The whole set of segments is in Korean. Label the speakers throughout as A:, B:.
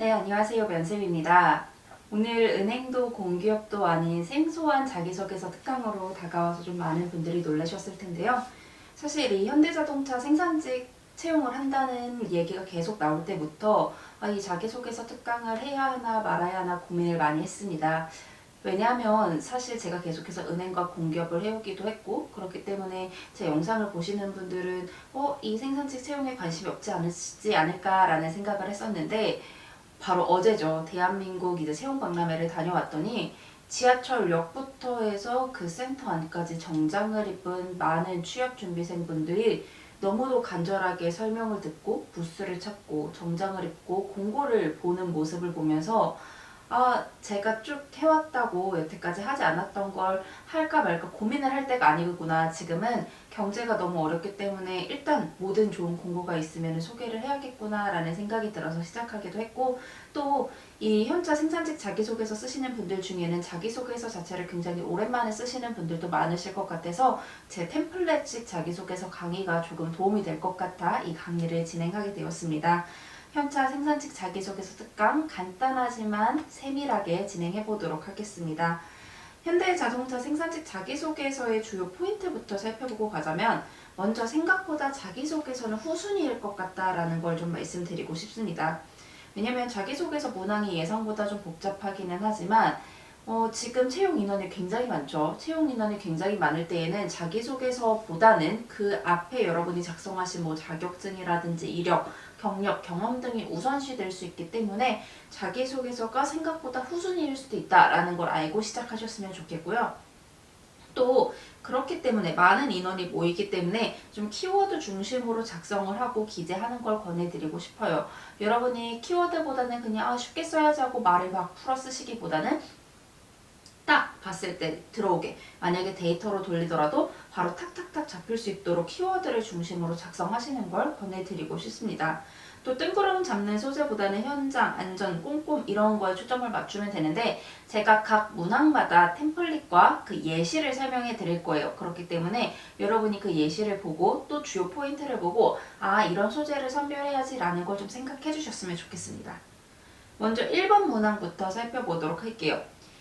A: 네, 안녕하세요. 면쌤입니다. 오늘 은행도 공기업도 아닌 생소한 자기소개서 특강으로 다가와서 좀 많은 분들이 놀라셨을 텐데요. 사실 이 현대자동차 생산직 채용을 한다는 얘기가 계속 나올 때부터 아, 이 자기소개서 특강을 해야 하나 말아야 하나 고민을 많이 했습니다. 왜냐하면 사실 제가 계속해서 은행과 공기업을 해오기도 했고 그렇기 때문에 제 영상을 보시는 분들은 어, 이 생산직 채용에 관심이 없지 않으시지 않을까라는 생각을 했었는데 바로 어제죠. 대한민국 이제 세운 박람회를 다녀왔더니 지하철역부터 해서 그 센터 안까지 정장을 입은 많은 취업 준비생분들이 너무도 간절하게 설명을 듣고 부스를 찾고 정장을 입고 공고를 보는 모습을 보면서 아, 제가 쭉 해왔다고 여태까지 하지 않았던 걸 할까 말까 고민을 할 때가 아니구나. 지금은 경제가 너무 어렵기 때문에 일단 모든 좋은 공고가 있으면 소개를 해야겠구나라는 생각이 들어서 시작하기도 했고 또 이 현자 생산직 자기소개서 쓰시는 분들 중에는 자기소개서 자체를 굉장히 오랜만에 쓰시는 분들도 많으실 것 같아서 제 템플릿식 자기소개서 강의가 조금 도움이 될 것 같아 이 강의를 진행하게 되었습니다. 현차 생산직 자기소개서 특강 간단하지만 세밀하게 진행해 보도록 하겠습니다. 현대자동차 생산직 자기소개서의 주요 포인트부터 살펴보고 가자면 먼저 생각보다 자기소개서는 후순위일 것 같다라는 걸 좀 말씀드리고 싶습니다. 왜냐면 자기소개서 문항이 예상보다 좀 복잡하기는 하지만 어, 지금 채용 인원이 굉장히 많죠. 채용 인원이 굉장히 많을 때에는 자기소개서보다는 그 앞에 여러분이 작성하신 뭐 자격증이라든지 이력, 경력, 경험 등이 우선시 될 수 있기 때문에 자기소개서가 생각보다 후순위일 수도 있다라는 걸 알고 시작하셨으면 좋겠고요. 또 그렇기 때문에 많은 인원이 모이기 때문에 좀 키워드 중심으로 작성을 하고 기재하는 걸 권해드리고 싶어요. 여러분이 키워드보다는 그냥 아, 쉽게 써야지 하고 말을 막 풀어 쓰시기보다는 딱 봤을 때 들어오게 만약에 데이터로 돌리더라도 바로 탁탁탁 잡힐 수 있도록 키워드를 중심으로 작성하시는 걸 권해드리고 싶습니다. 또 뜬구름 잡는 소재보다는 현장, 안전, 꼼꼼 이런 거에 초점을 맞추면 되는데 제가 각 문항마다 템플릿과 그 예시를 설명해 드릴 거예요. 그렇기 때문에 여러분이 그 예시를 보고 또 주요 포인트를 보고 아 이런 소재를 선별해야지 라는 걸 좀 생각해 주셨으면 좋겠습니다. 먼저 1번 문항부터 살펴보도록 할게요.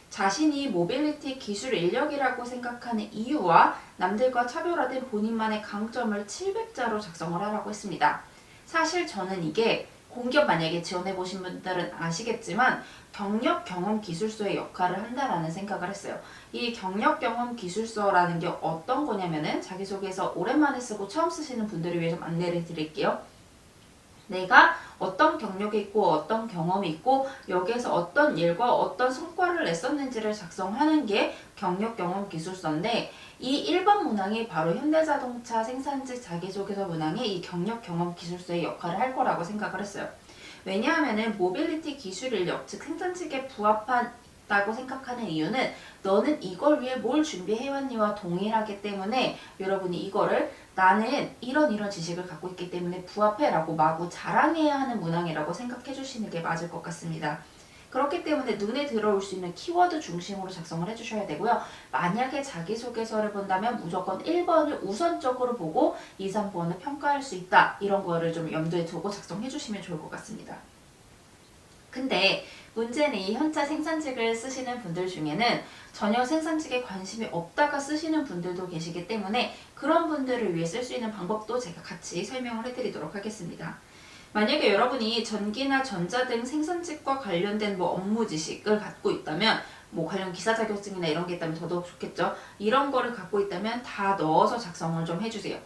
A: 자신이 모빌리티 기술 인력이라고 생각하는 이유와 남들과 차별화된 본인만의 강점을 700자로 작성을 하라고 했습니다. 사실 저는 이게 공기업 만약에 지원해 보신 분들은 아시겠지만 경력 경험 기술서의 역할을 한다라는 생각을 했어요. 이 경력 경험 기술서라는 게 어떤 거냐면은 자기소개서 오랜만에 쓰고 처음 쓰시는 분들을 위해서 안내를 드릴게요. 내가 어떤 경력이 있고 어떤 경험이 있고 여기에서 어떤 일과 어떤 성과를 냈었는지를 작성하는 게 경력 경험 기술서인데 이 1번 문항이 바로 현대자동차 생산직 자기소개서 문항이 이 경력 경험 기술서의 역할을 할 거라고 생각을 했어요. 왜냐하면은 모빌리티 기술 인력 즉 생산직에 부합한 다고 생각하는 이유는 너는 이걸 위해 뭘 준비해왔니와 동일하기 때문에 여러분이 이거를 나는 이런 이런 지식을 갖고 있기 때문에 부합해라고 마구 자랑해야 하는 문항이라고 생각해 주시는 게 맞을 것 같습니다. 그렇기 때문에 눈에 들어올 수 있는 키워드 중심으로 작성을 해주셔야 되고요. 만약에 자기소개서를 본다면 무조건 1번을 우선적으로 보고 2, 3번을 평가할 수 있다. 이런 거를 좀 염두에 두고 작성해 주시면 좋을 것 같습니다. 근데 문제는 이 현자 생산직을 쓰시는 분들 중에는 전혀 생산직에 관심이 없다가 쓰시는 분들도 계시기 때문에 그런 분들을 위해 쓸 수 있는 방법도 제가 같이 설명을 해드리도록 하겠습니다. 만약에 여러분이 전기나 전자 등 생산직과 관련된 뭐 업무 지식을 갖고 있다면 뭐 관련 기사 자격증이나 이런 게 있다면 더더욱 좋겠죠. 이런 거를 갖고 있다면 다 넣어서 작성을 좀 해주세요.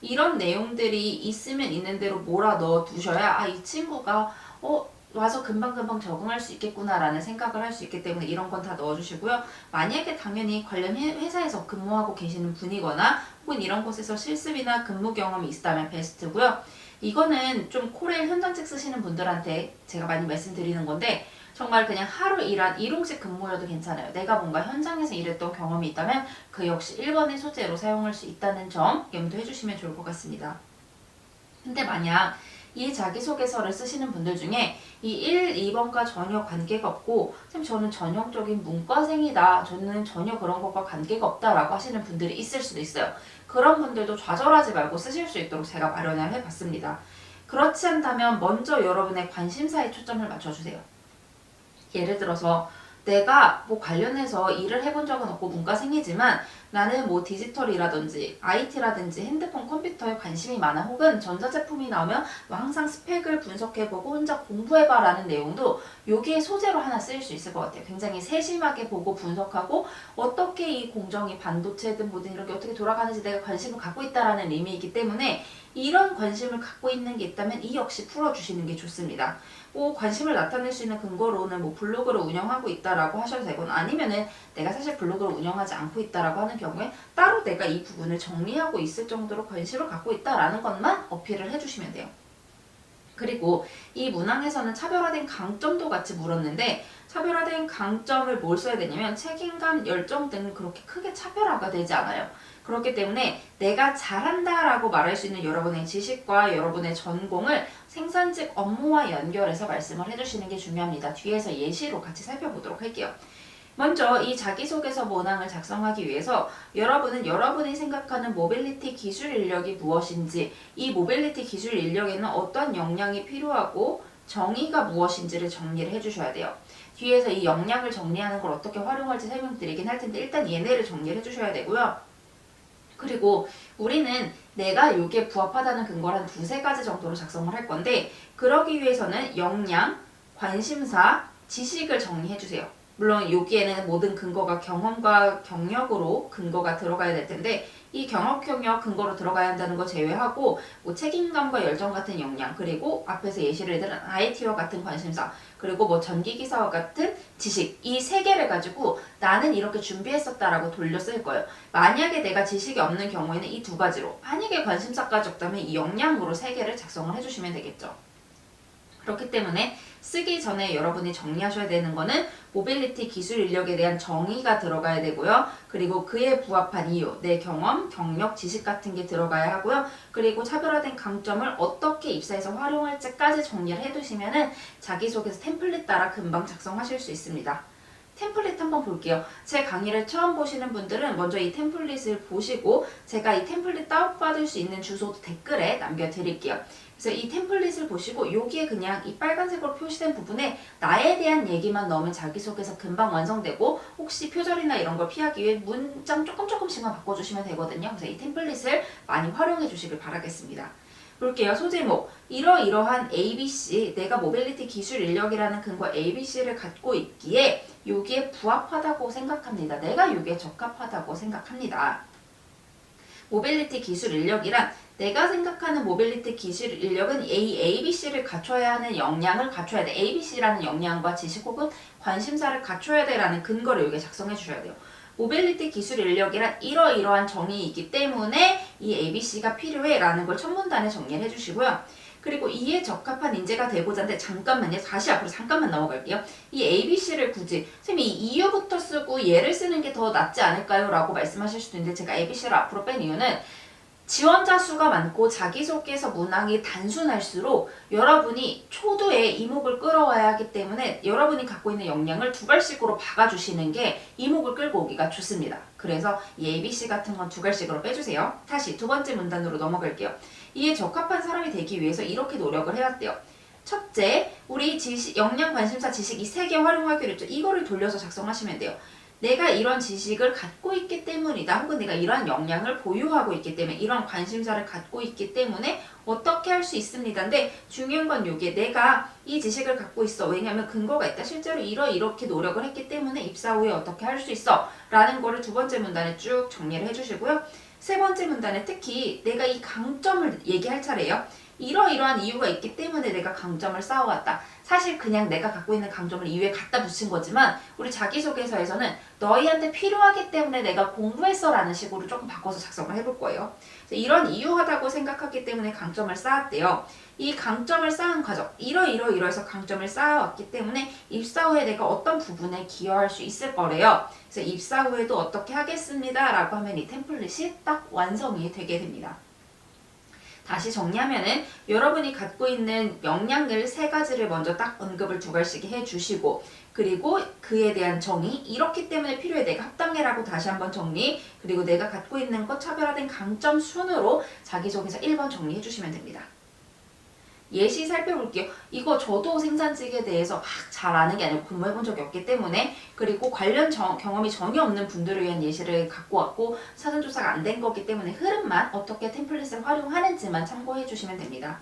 A: 이런 내용들이 있으면 있는 대로 몰아 넣어 두셔야 아 이 친구가 어 와서 금방금방 적응할 수 있겠구나라는 생각을 할 수 있기 때문에 이런 건 다 넣어주시고요. 만약에 당연히 관련 회- 회사에서 근무하고 계시는 분이거나 혹은 이런 곳에서 실습이나 근무 경험이 있다면 베스트고요. 이거는 좀 코레일 현장직 쓰시는 분들한테 제가 많이 말씀드리는 건데 정말 그냥 하루 일한 일용직 근무여도 괜찮아요. 내가 뭔가 현장에서 일했던 경험이 있다면 그 역시 1번의 소재로 사용할 수 있다는 점 염두해 주시면 좋을 것 같습니다. 근데 만약 이 자기소개서를 쓰시는 분들 중에 이 1, 2번과 전혀 관계가 없고 참 저는 전형적인 문과생이다. 저는 전혀 그런 것과 관계가 없다라고 하시는 분들이 있을 수도 있어요. 그런 분들도 좌절하지 말고 쓰실 수 있도록 제가 마련을 해봤습니다. 그렇지 않다면 먼저 여러분의 관심사에 초점을 맞춰주세요. 예를 들어서 내가 뭐 관련해서 일을 해본 적은 없고 문과생이지만 나는 뭐 디지털이라든지 IT라든지 핸드폰 컴퓨터에 관심이 많아 혹은 전자제품이 나오면 뭐 항상 스펙을 분석해보고 혼자 공부해봐라는 내용도 여기에 소재로 하나 쓰일 수 있을 것 같아요. 굉장히 세심하게 보고 분석하고 어떻게 이 공정이 반도체든 뭐든 이런 게 어떻게 돌아가는지 내가 관심을 갖고 있다라는 의미이기 때문에 이런 관심을 갖고 있는 게 있다면 이 역시 풀어주시는 게 좋습니다. 뭐 관심을 나타낼 수 있는 근거로는 뭐 블로그를 운영하고 있다라고 하셔도 되거나 아니면은 내가 사실 블로그를 운영하지 않고 있다라고 하는 경우에 따로 내가 이 부분을 정리하고 있을 정도로 관심을 갖고 있다라는 것만 어필을 해주시면 돼요. 그리고 이 문항에서는 차별화된 강점도 같이 물었는데 차별화된 강점을 뭘 써야 되냐면 책임감, 열정 등은 그렇게 크게 차별화가 되지 않아요. 그렇기 때문에 내가 잘한다라고 말할 수 있는 여러분의 지식과 여러분의 전공을 생산직 업무와 연결해서 말씀을 해주시는 게 중요합니다. 뒤에서 예시로 같이 살펴보도록 할게요. 먼저 이 자기소개서 문항을 작성하기 위해서 여러분은 여러분이 생각하는 모빌리티 기술 인력이 무엇인지 이 모빌리티 기술 인력에는 어떤 역량이 필요하고 정의가 무엇인지를 정리를 해주셔야 돼요. 뒤에서 이 역량을 정리하는 걸 어떻게 활용할지 설명드리긴 할 텐데 일단 얘네를 정리를 해주셔야 되고요. 그리고 우리는 내가 여기에 부합하다는 근거를 한 두세 가지 정도로 작성을 할 건데 그러기 위해서는 역량, 관심사, 지식을 정리해 주세요. 물론 여기에는 모든 근거가 경험과 경력으로 근거가 들어가야 될 텐데 이 경험 경력 근거로 들어가야 한다는 거 제외하고 뭐 책임감과 열정 같은 역량 그리고 앞에서 예시를 들은 IT와 같은 관심사 그리고 뭐 전기기사와 같은 지식 이 세 개를 가지고 나는 이렇게 준비했었다라고 돌려 쓸 거예요. 만약에 내가 지식이 없는 경우에는 이 두 가지로 만약에 관심사까지 없다면 이 역량으로 세 개를 작성을 해주시면 되겠죠. 그렇기 때문에 쓰기 전에 여러분이 정리하셔야 되는 거는 모빌리티 기술 인력에 대한 정의가 들어가야 되고요. 그리고 그에 부합한 이유, 내 경험, 경력, 지식 같은 게 들어가야 하고요. 그리고 차별화된 강점을 어떻게 입사해서 활용할지까지 정리를 해두시면 은 자기소개서 템플릿 따라 금방 작성하실 수 있습니다. 템플릿 한번 볼게요. 제 강의를 처음 보시는 분들은 먼저 이 템플릿을 보시고 제가 이 템플릿 다운받을 수 있는 주소도 댓글에 남겨드릴게요. 그래서 이 템플릿을 보시고 여기에 그냥 이 빨간색으로 표시된 부분에 나에 대한 얘기만 넣으면 자기소개서 금방 완성되고 혹시 표절이나 이런 걸 피하기 위해 문장 조금 조금씩만 바꿔주시면 되거든요. 그래서 이 템플릿을 많이 활용해 주시길 바라겠습니다. 볼게요. 소제목. 이러이러한 ABC, 내가 모빌리티 기술 인력이라는 근거 ABC를 갖고 있기에 여기에 부합하다고 생각합니다. 내가 여기에 적합하다고 생각합니다. 모빌리티 기술 인력이란 내가 생각하는 모빌리티 기술 인력은 A, ABC를 갖춰야 하는 역량을 갖춰야 돼. ABC라는 역량과 지식 혹은 관심사를 갖춰야 돼라는 근거를 여기에 작성해 주셔야 돼요. 모빌리티 기술 인력이란 이러이러한 정의이기 때문에 이 ABC가 필요해라는 걸 첫 문단에 정리를 해주시고요. 그리고 이에 적합한 인재가 되고자 하는데 잠깐만요. 다시 앞으로 잠깐만 넘어갈게요. 이 ABC를 굳이 선생님이 이 이유부터 쓰고 얘를 쓰는 게 더 낫지 않을까요? 라고 말씀하실 수도 있는데 제가 ABC를 앞으로 뺀 이유는 지원자 수가 많고 자기소개서 문항이 단순할수록 여러분이 초도에 이목을 끌어와야 하기 때문에 여러분이 갖고 있는 역량을 두 발씩으로 박아주시는 게 이목을 끌고 오기가 좋습니다. 그래서 이 ABC 같은 건 두 갈씩으로 빼주세요. 다시 두 번째 문단으로 넘어갈게요. 이에 적합한 사람이 되기 위해서 이렇게 노력을 해왔대요. 첫째, 우리 지식, 역량, 관심사, 지식 이 세 개 활용하기로 했죠. 이거를 돌려서 작성하시면 돼요. 내가 이런 지식을 갖고 있기 때문이다. 혹은 내가 이러한 역량을 보유하고 있기 때문에 이런 관심사를 갖고 있기 때문에 어떻게 할 수 있습니다인데 중요한 건 요게 내가 이 지식을 갖고 있어. 왜냐하면 근거가 있다. 실제로 이러 이렇게 노력을 했기 때문에 입사 후에 어떻게 할 수 있어. 라는 거를 두 번째 문단에 쭉 정리를 해주시고요. 세 번째 문단에 특히 내가 이 강점을 얘기할 차례예요. 이러이러한 이유가 있기 때문에 내가 강점을 쌓아왔다. 사실 그냥 내가 갖고 있는 강점을 이 위에 갖다 붙인 거지만 우리 자기소개서에서는 너희한테 필요하기 때문에 내가 공부했어 라는 식으로 조금 바꿔서 작성을 해볼 거예요. 이런 이유하다고 생각하기 때문에 강점을 쌓았대요. 이 강점을 쌓은 과정, 이러이러이러해서 강점을 쌓아왔기 때문에 입사 후에 내가 어떤 부분에 기여할 수 있을 거래요. 그래서 입사 후에도 어떻게 하겠습니다. 라고 하면 이 템플릿이 딱 완성이 되게 됩니다. 다시 정리하면은 여러분이 갖고 있는 역량을 세 가지를 먼저 딱 언급을 두 갈씩 해주시고 그리고 그에 대한 정의 이렇기 때문에 필요해 내가 합당해라고 다시 한번 정리 그리고 내가 갖고 있는 것 차별화된 강점 순으로 자기소개서 1번 정리해 주시면 됩니다. 예시 살펴볼게요. 이거 저도 생산직에 대해서 막 잘 아는 게 아니고 근무해본 적이 없기 때문에 그리고 관련 정- 경험이 전혀 없는 분들을 위한 예시를 갖고 왔고 사전조사가 안 된 거기 때문에 흐름만 어떻게 템플릿을 활용하는지만 참고해 주시면 됩니다.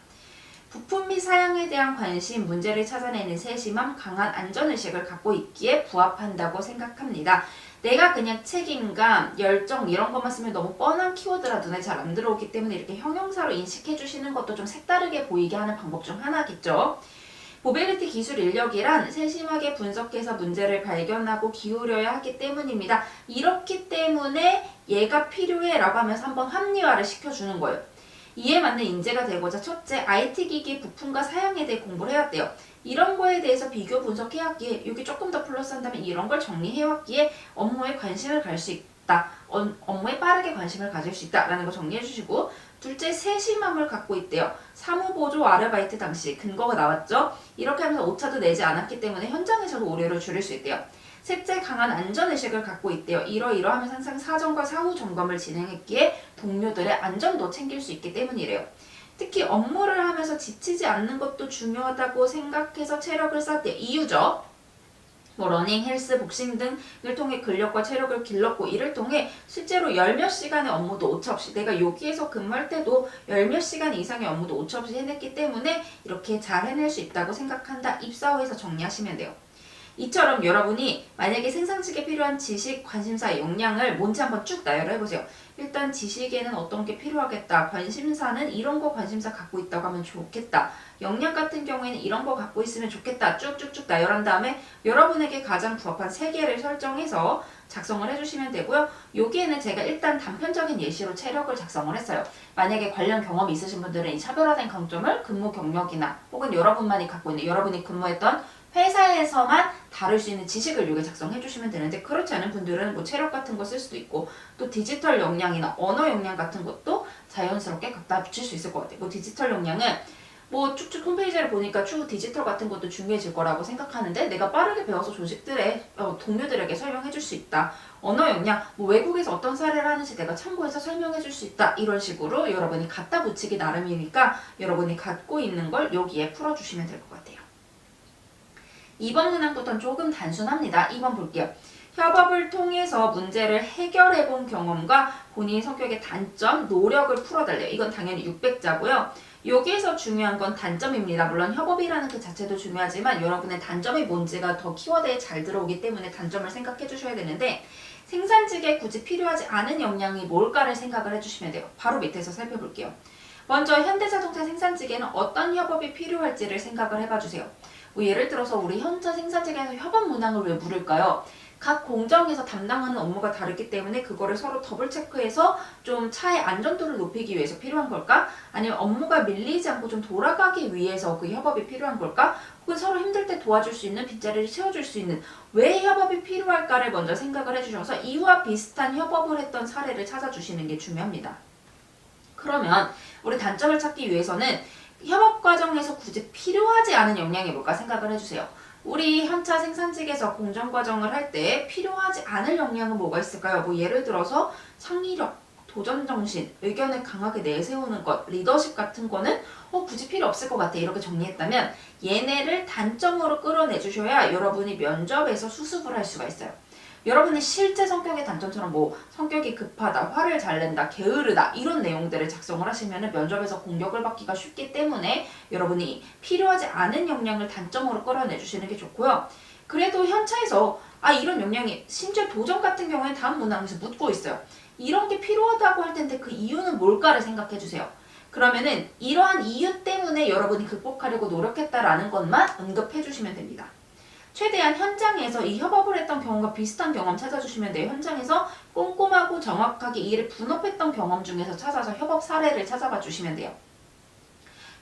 A: 부품 및 사양에 대한 관심, 문제를 찾아내는 세심함, 강한 안전의식을 갖고 있기에 부합한다고 생각합니다. 내가 그냥 책임감, 열정 이런 것만 쓰면 너무 뻔한 키워드라 눈에 잘 안 들어오기 때문에 이렇게 형용사로 인식해 주시는 것도 좀 색다르게 보이게 하는 방법 중 하나겠죠. 모빌리티 기술 인력이란 세심하게 분석해서 문제를 발견하고 기울여야 하기 때문입니다. 이렇기 때문에 얘가 필요해 라고 하면서 한번 합리화를 시켜주는 거예요. 이에 맞는 인재가 되고자 첫째, IT 기기 부품과 사양에 대해 공부를 해왔대요. 이런 거에 대해서 비교 분석해왔기에 여기 조금 더 플러스 한다면 이런 걸 정리해왔기에 업무에 관심을 갈 수 있다. 어, 업무에 빠르게 관심을 가질 수 있다라는 거 정리해 주시고 둘째, 세심함을 갖고 있대요. 사무보조 아르바이트 당시 근거가 나왔죠. 이렇게 하면서 오차도 내지 않았기 때문에 현장에서도 오류를 줄일 수 있대요. 셋째, 강한 안전의식을 갖고 있대요. 이러이러하면서 항상 사전과 사후 점검을 진행했기에 동료들의 안전도 챙길 수 있기 때문이래요. 특히 업무를 하면서 지치지 않는 것도 중요하다고 생각해서 체력을 쌓대 이유죠. 뭐 러닝, 헬스, 복싱 등을 통해 근력과 체력을 길렀고 이를 통해 실제로 열 몇 시간의 업무도 오차 없이 내가 여기에서 근무할 때도 열 몇 시간 이상의 업무도 오차 없이 해냈기 때문에 이렇게 잘 해낼 수 있다고 생각한다. 입사 후에서 정리하시면 돼요. 이처럼 여러분이 만약에 생산직에 필요한 지식, 관심사, 역량을 뭔지 한번 쭉 나열을 해보세요. 일단 지식에는 어떤 게 필요하겠다. 관심사는 이런 거 관심사 갖고 있다고 하면 좋겠다. 역량 같은 경우에는 이런 거 갖고 있으면 좋겠다. 쭉쭉쭉 나열한 다음에 여러분에게 가장 부합한 세 개를 설정해서 작성을 해주시면 되고요. 여기에는 제가 일단 단편적인 예시로 체력을 작성을 했어요. 만약에 관련 경험이 있으신 분들은 이 차별화된 강점을 근무 경력이나 혹은 여러분만이 갖고 있는 여러분이 근무했던 회사에서만 다룰 수 있는 지식을 여기 작성해 주시면 되는데 그렇지 않은 분들은 뭐 체력 같은 거 쓸 수도 있고 또 디지털 역량이나 언어 역량 같은 것도 자연스럽게 갖다 붙일 수 있을 것 같아요. 뭐 디지털 역량은 뭐 쭉쭉 홈페이지를 보니까 추후 디지털 같은 것도 중요해질 거라고 생각하는데 내가 빠르게 배워서 조직들의 어, 동료들에게 설명해 줄 수 있다. 언어 역량, 뭐 외국에서 어떤 사례를 하는지 내가 참고해서 설명해 줄 수 있다. 이런 식으로 여러분이 갖다 붙이기 나름이니까 여러분이 갖고 있는 걸 여기에 풀어주시면 될 것 같아요. 2번 문항부터는 조금 단순합니다. 2번 볼게요. 협업을 통해서 문제를 해결해 본 경험과 본인 성격의 단점, 노력을 풀어달래요. 이건 당연히 600자고요. 여기에서 중요한 건 단점입니다. 물론 협업이라는 그 자체도 중요하지만 여러분의 단점이 뭔지가 더 키워드에 잘 들어오기 때문에 단점을 생각해 주셔야 되는데 생산직에 굳이 필요하지 않은 역량이 뭘까를 생각을 해주시면 돼요. 바로 밑에서 살펴볼게요. 먼저 현대자동차 생산직에는 어떤 협업이 필요할지를 생각을 해봐 주세요. 뭐 예를 들어서 우리 현재 생산직에서 협업 문항을 왜 물을까요? 각 공정에서 담당하는 업무가 다르기 때문에 그거를 서로 더블 체크해서 좀 차의 안전도를 높이기 위해서 필요한 걸까? 아니면 업무가 밀리지 않고 좀 돌아가기 위해서 그 협업이 필요한 걸까? 혹은 서로 힘들 때 도와줄 수 있는 빗자리를 채워줄 수 있는 왜 협업이 필요할까를 먼저 생각을 해주셔서 이와 비슷한 협업을 했던 사례를 찾아주시는 게 중요합니다. 그러면 우리 단점을 찾기 위해서는 협업 과정에서 굳이 필요하지 않은 역량이 뭘까 생각을 해주세요. 우리 현차 생산직에서 공정 과정을 할 때 필요하지 않을 역량은 뭐가 있을까요? 뭐 예를 들어서 창의력, 도전 정신, 의견을 강하게 내세우는 것, 리더십 같은 거는 어 굳이 필요 없을 것 같아 이렇게 정리했다면 얘네를 단점으로 끌어내 주셔야 여러분이 면접에서 수습을 할 수가 있어요. 여러분의 실제 성격의 단점처럼 뭐 성격이 급하다, 화를 잘 낸다, 게으르다 이런 내용들을 작성을 하시면 면접에서 공격을 받기가 쉽기 때문에 여러분이 필요하지 않은 역량을 단점으로 끌어내 주시는 게 좋고요. 그래도 현차에서 아 이런 역량이 심지어 도전 같은 경우에 다음 문항에서 묻고 있어요. 이런 게 필요하다고 할 텐데 그 이유는 뭘까를 생각해 주세요. 그러면은 이러한 이유 때문에 여러분이 극복하려고 노력했다라는 것만 언급해 주시면 됩니다. 최대한 현장에서 이 협업을 했던 경험과 비슷한 경험 찾아주시면 돼요. 현장에서 꼼꼼하고 정확하게 이 일을 분업했던 경험 중에서 찾아서 협업 사례를 찾아봐 주시면 돼요.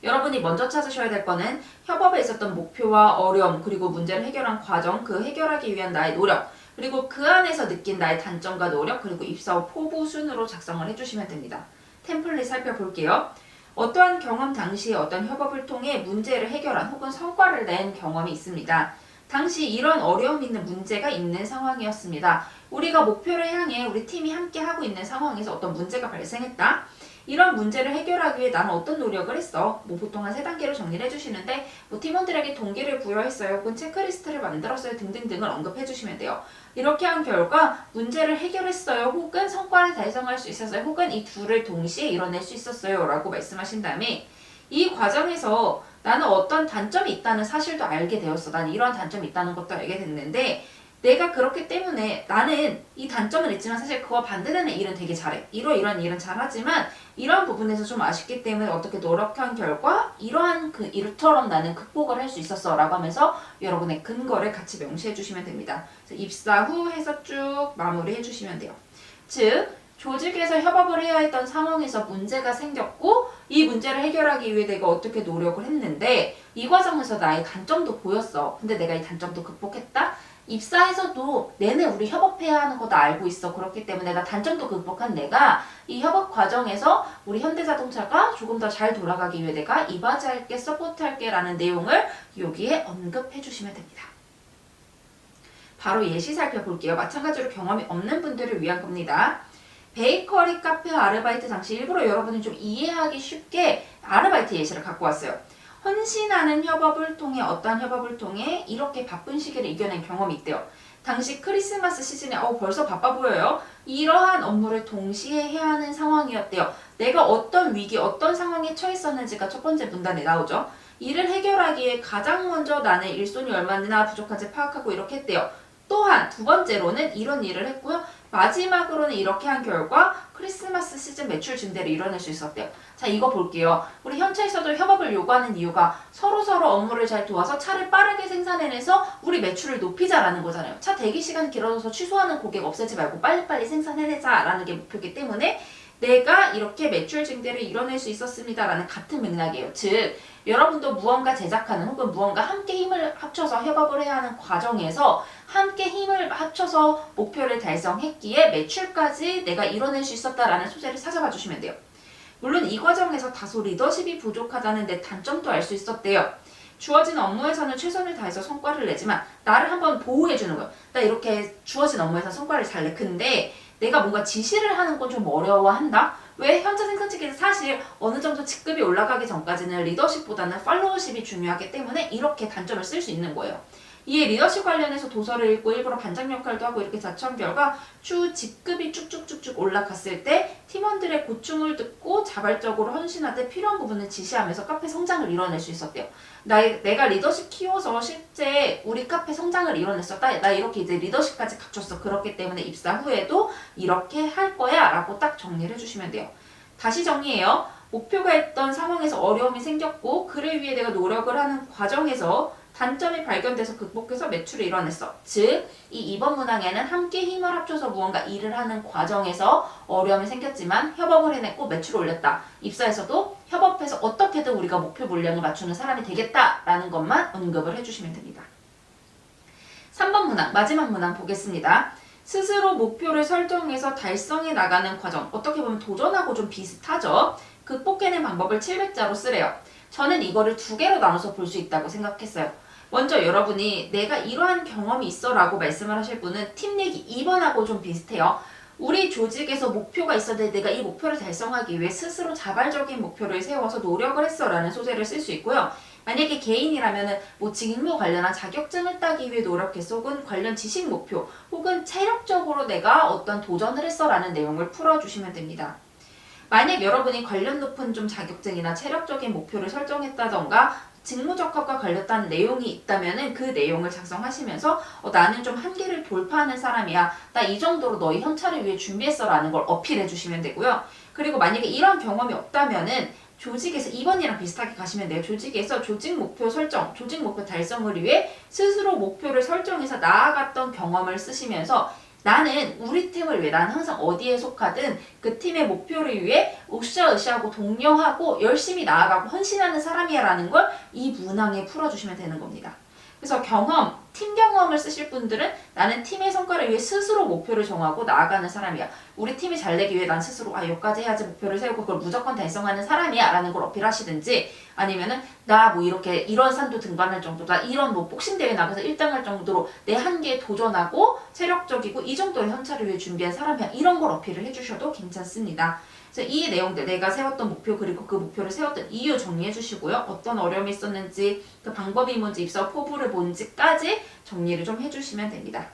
A: 여러분이 먼저 찾으셔야 될 거는 협업에 있었던 목표와 어려움 그리고 문제를 해결한 과정 그 해결하기 위한 나의 노력 그리고 그 안에서 느낀 나의 단점과 노력 그리고 입사 후 포부 순으로 작성을 해주시면 됩니다. 템플릿 살펴볼게요. 어떠한 경험 당시에 어떤 협업을 통해 문제를 해결한 혹은 성과를 낸 경험이 있습니다. 당시 이런 어려움 있는 문제가 있는 상황이었습니다. 우리가 목표를 향해 우리 팀이 함께 하고 있는 상황에서 어떤 문제가 발생했다. 이런 문제를 해결하기 위해 나는 어떤 노력을 했어? 뭐 보통 한 세 단계로 정리를 해주시는데 뭐 팀원들에게 동기를 부여했어요. 혹은 체크리스트를 만들었어요. 등등등을 언급해 주시면 돼요. 이렇게 한 결과 문제를 해결했어요. 혹은 성과를 달성할 수 있었어요. 혹은 이 둘을 동시에 이뤄낼 수 있었어요. 라고 말씀하신 다음에 이 과정에서 나는 어떤 단점이 있다는 사실도 알게 되었어. 나는 이러한 단점이 있다는 것도 알게 됐는데 내가 그렇기 때문에 나는 이 단점은 있지만 사실 그와 반대되는 일은 되게 잘해. 이러 이런 일은 잘하지만 이러한 부분에서 좀 아쉽기 때문에 어떻게 노력한 결과 이러한 그 일처럼 나는 극복을 할 수 있었어 라고 하면서 여러분의 근거를 같이 명시해 주시면 됩니다. 그래서 입사 후 해서 쭉 마무리 해 주시면 돼요. 즉 조직에서 협업을 해야 했던 상황에서 문제가 생겼고 이 문제를 해결하기 위해 내가 어떻게 노력을 했는데 이 과정에서 나의 단점도 보였어. 근데 내가 이 단점도 극복했다. 입사에서도 내내 우리 협업해야 하는 거다 알고 있어. 그렇기 때문에 나 단점도 극복한 내가 이 협업 과정에서 우리 현대자동차가 조금 더 잘 돌아가기 위해 내가 이바지할게, 서포트할게 라는 내용을 여기에 언급해 주시면 됩니다. 바로 예시 살펴볼게요. 마찬가지로 경험이 없는 분들을 위한 겁니다. 베이커리 카페 아르바이트 당시 일부러 여러분이 좀 이해하기 쉽게 아르바이트 예시를 갖고 왔어요. 헌신하는 협업을 통해 어떠한 협업을 통해 이렇게 바쁜 시기를 이겨낸 경험이 있대요. 당시 크리스마스 시즌에 어 벌써 바빠 보여요. 이러한 업무를 동시에 해야 하는 상황이었대요. 내가 어떤 위기, 어떤 상황에 처했었는지가 첫 번째 문단에 나오죠. 이를 해결하기에 가장 먼저 나는 일손이 얼마나 부족한지 파악하고 이렇게 했대요. 또한 두 번째로는 이런 일을 했고요. 마지막으로는 이렇게 한 결과 크리스마스 시즌 매출 증대를 이뤄낼 수 있었대요. 자, 이거 볼게요. 우리 현차에서도 협업을 요구하는 이유가 서로 서로 업무를 잘 도와서 차를 빠르게 생산해내서 우리 매출을 높이자라는 거잖아요. 차 대기 시간 길어져서 취소하는 고객 없애지 말고 빨리빨리 생산해내자라는 게 목표이기 때문에 내가 이렇게 매출 증대를 이뤄낼 수 있었습니다라는 같은 맥락이에요. 즉, 여러분도 무언가 제작하는 혹은 무언가 함께 힘을 합쳐서 협업을 해야 하는 과정에서 함께 힘을 합쳐서 목표를 달성했기에 매출까지 내가 이뤄낼 수 있었다라는 소재를 찾아봐 주시면 돼요. 물론 이 과정에서 다소 리더십이 부족하다는 내 단점도 알 수 있었대요. 주어진 업무에서는 최선을 다해서 성과를 내지만 나를 한번 보호해 주는 거예요. 나 이렇게 주어진 업무에서 성과를 잘 내. 근데 내가 뭔가 지시를 하는 건 좀 어려워한다? 왜 현재 생산직에서 사실 어느 정도 직급이 올라가기 전까지는 리더십보다는 팔로워십이 중요하기 때문에 이렇게 단점을 쓸 수 있는 거예요. 이에 리더십 관련해서 도서를 읽고 일부러 반장 역할도 하고 이렇게 자처한 결과 추 직급이 쭉쭉쭉쭉 올라갔을 때 팀원들의 고충을 듣고 자발적으로 헌신하되 필요한 부분을 지시하면서 카페 성장을 이뤄낼 수 있었대요. 나, 내가 리더십 키워서 실제 우리 카페 성장을 이뤄냈었다. 나 이렇게 이제 리더십까지 갖췄어. 그렇기 때문에 입사 후에도 이렇게 할 거야 라고 딱 정리를 해주시면 돼요. 다시 정리해요. 목표가 있던 상황에서 어려움이 생겼고 그를 위해 내가 노력을 하는 과정에서 단점이 발견돼서 극복해서 매출을 이뤄냈어. 즉, 이 2번 문항에는 함께 힘을 합쳐서 무언가 일을 하는 과정에서 어려움이 생겼지만 협업을 해냈고 매출을 올렸다. 입사에서도 협업해서 어떻게든 우리가 목표 물량을 맞추는 사람이 되겠다라는 것만 언급을 해주시면 됩니다. 3번 문항, 마지막 문항 보겠습니다. 스스로 목표를 설정해서 달성해 나가는 과정, 어떻게 보면 도전하고 좀 비슷하죠? 극복해낸 방법을 700자로 쓰래요. 저는 이거를 두 개로 나눠서 볼 수 있다고 생각했어요. 먼저 여러분이 내가 이러한 경험이 있어 라고 말씀을 하실 분은 팀 내기 2번하고 좀 비슷해요. 우리 조직에서 목표가 있었는데 내가 이 목표를 달성하기 위해 스스로 자발적인 목표를 세워서 노력을 했어 라는 소재를 쓸 수 있고요. 만약에 개인이라면은 뭐 직무 관련한 자격증을 따기 위해 노력했어 혹은 관련 지식 목표 혹은 체력적으로 내가 어떤 도전을 했어 라는 내용을 풀어주시면 됩니다. 만약 여러분이 관련 높은 좀 자격증이나 체력적인 목표를 설정했다던가 직무적합과 관련된 내용이 있다면은 그 내용을 작성하시면서 어, 나는 좀 한계를 돌파하는 사람이야. 나 이 정도로 너희 현찰을 위해 준비했어 라는 걸 어필해 주시면 되고요. 그리고 만약에 이런 경험이 없다면 은 조직에서 2번이랑 비슷하게 가시면 돼요. 조직에서 조직 목표 설정, 조직 목표 달성을 위해 스스로 목표를 설정해서 나아갔던 경험을 쓰시면서 나는 우리 팀을 위해 나는 항상 어디에 속하든 그 팀의 목표를 위해 으쌰으쌰하고 독려하고 열심히 나아가고 헌신하는 사람이야라는 걸 이 문항에 풀어주시면 되는 겁니다. 그래서 경험, 팀 경험을 쓰실 분들은 나는 팀의 성과를 위해 스스로 목표를 정하고 나아가는 사람이야. 우리 팀이 잘 되기 위해 난 스스로 아 여기까지 해야지 목표를 세우고 그걸 무조건 달성하는 사람이야 라는 걸 어필하시든지 아니면은 나 뭐 이렇게 이런 산도 등반할 정도다 이런 뭐 복싱 대회 나가서 1등 할 정도로 내 한계에 도전하고 체력적이고 이 정도의 현찰을 위해 준비한 사람이야 이런 걸 어필을 해주셔도 괜찮습니다. 그래서 이 내용들 내가 세웠던 목표 그리고 그 목표를 세웠던 이유 정리해 주시고요. 어떤 어려움이 있었는지 그 방법이 뭔지 입사 포부를 뭔지까지 정리를 좀 해주시면 됩니다.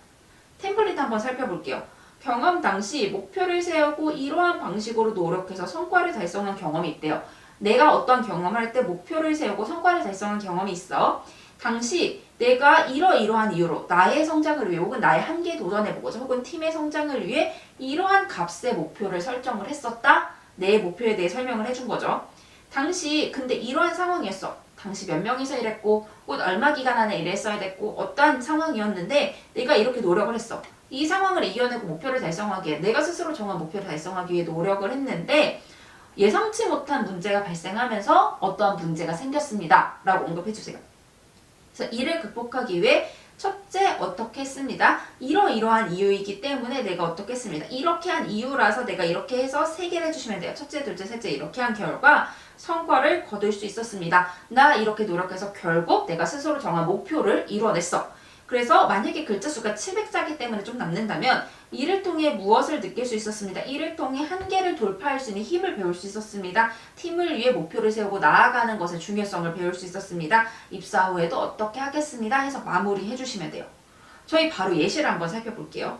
A: 템플릿 한번 살펴볼게요. 경험 당시 목표를 세우고 이러한 방식으로 노력해서 성과를 달성한 경험이 있대요. 내가 어떤 경험할 때 목표를 세우고 성과를 달성한 경험이 있어. 당시 내가 이러이러한 이유로 나의 성장을 위해 혹은 나의 한계에 도전해보고자 혹은 팀의 성장을 위해 이러한 값의 목표를 설정을 했었다. 내 목표에 대해 설명을 해준 거죠. 당시 근데 이러한 상황이었어. 당시 몇 명이서 일했고 곧 얼마 기간 안에 일했어야 됐고 어떠한 상황이었는데 내가 이렇게 노력을 했어. 이 상황을 이겨내고 목표를 달성하기에 내가 스스로 정한 목표를 달성하기 위해 노력을 했는데 예상치 못한 문제가 발생하면서 어떠한 문제가 생겼습니다. 라고 언급해 주세요. 그래서 이를 극복하기 위해 첫째 어떻게 했습니다. 이러이러한 이유이기 때문에 내가 어떻게 했습니다. 이렇게 한 이유라서 내가 이렇게 해서 세 개를 해주시면 돼요. 첫째, 둘째, 셋째 이렇게 한 결과 성과를 거둘 수 있었습니다. 나 이렇게 노력해서 결국 내가 스스로 정한 목표를 이뤄냈어. 그래서 만약에 글자 수가 700자기 때문에 좀 남는다면 이를 통해 무엇을 느낄 수 있었습니다. 이를 통해 한계를 돌파할 수 있는 힘을 배울 수 있었습니다. 팀을 위해 목표를 세우고 나아가는 것의 중요성을 배울 수 있었습니다. 입사 후에도 어떻게 하겠습니다. 해서 마무리해 주시면 돼요. 저희 바로 예시를 한번 살펴볼게요.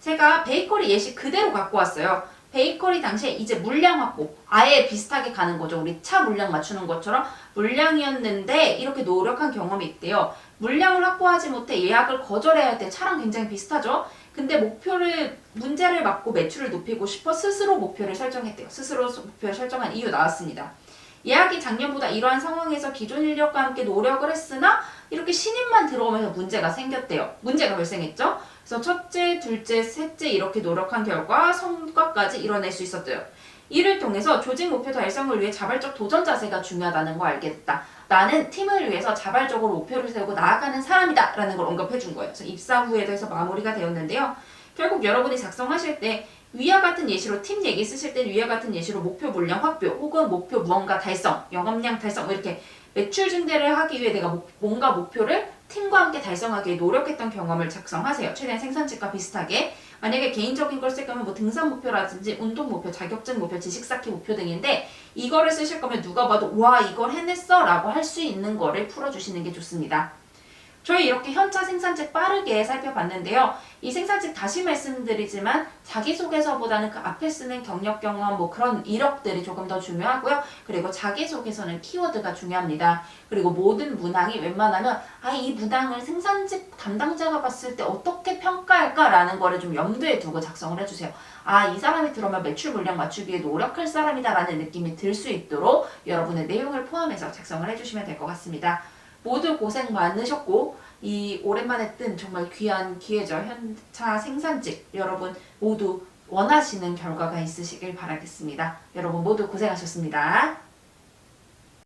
A: 제가 베이커리 예시 그대로 갖고 왔어요. 베이커리 당시에 이제 물량 확보 아예 비슷하게 가는 거죠. 우리 차 물량 맞추는 것처럼 물량이었는데 이렇게 노력한 경험이 있대요. 물량을 확보하지 못해 예약을 거절해야 할 때 차랑 굉장히 비슷하죠. 근데 목표를 문제를 막고 매출을 높이고 싶어 스스로 목표를 설정했대요. 스스로 목표를 설정한 이유 나왔습니다. 예약이 작년보다 이러한 상황에서 기존 인력과 함께 노력을 했으나 이렇게 신입만 들어오면서 문제가 생겼대요. 문제가 발생했죠. 그래서 첫째, 둘째, 셋째 이렇게 노력한 결과 성과까지 이뤄낼 수 있었대요. 이를 통해서 조직 목표 달성을 위해 자발적 도전 자세가 중요하다는 걸 알게 됐다. 나는 팀을 위해서 자발적으로 목표를 세우고 나아가는 사람이다 라는 걸 언급해 준 거예요. 그래서 입사 후에도 해서 마무리가 되었는데요. 결국 여러분이 작성하실 때 위와 같은 예시로 팀 얘기 쓰실 때 위와 같은 예시로 목표 물량 확보 혹은 목표 무언가 달성, 영업량 달성 뭐 이렇게 매출 증대를 하기 위해 내가 목- 뭔가 목표를 팀과 함께 달성하기 위해 노력했던 경험을 작성하세요. 최대한 생산직과 비슷하게. 만약에 개인적인 걸 쓸 거면 뭐 등산 목표라든지 운동 목표, 자격증 목표, 지식 쌓기 목표 등인데 이거를 쓰실 거면 누가 봐도 와 이걸 해냈어 라고 할 수 있는 거를 풀어주시는 게 좋습니다. 저희 이렇게 현차 생산직 빠르게 살펴봤는데요. 이 생산직 다시 말씀드리지만 자기소개서보다는 그 앞에 쓰는 경력 경험 뭐 그런 이력들이 조금 더 중요하고요. 그리고 자기소개서는 키워드가 중요합니다. 그리고 모든 문항이 웬만하면 아 이 문항을 생산직 담당자가 봤을 때 어떻게 평가할까라는 거를 좀 염두에 두고 작성을 해주세요. 아 이 사람이 들어오면 매출 물량 맞추기 위해 노력할 사람이다라는 느낌이 들 수 있도록 여러분의 내용을 포함해서 작성을 해주시면 될 것 같습니다. 모두 고생 많으셨고 이 오랜만에 뜬 정말 귀한 기회죠. 현차 생산직 여러분 모두 원하시는 결과가 있으시길 바라겠습니다. 여러분 모두 고생하셨습니다.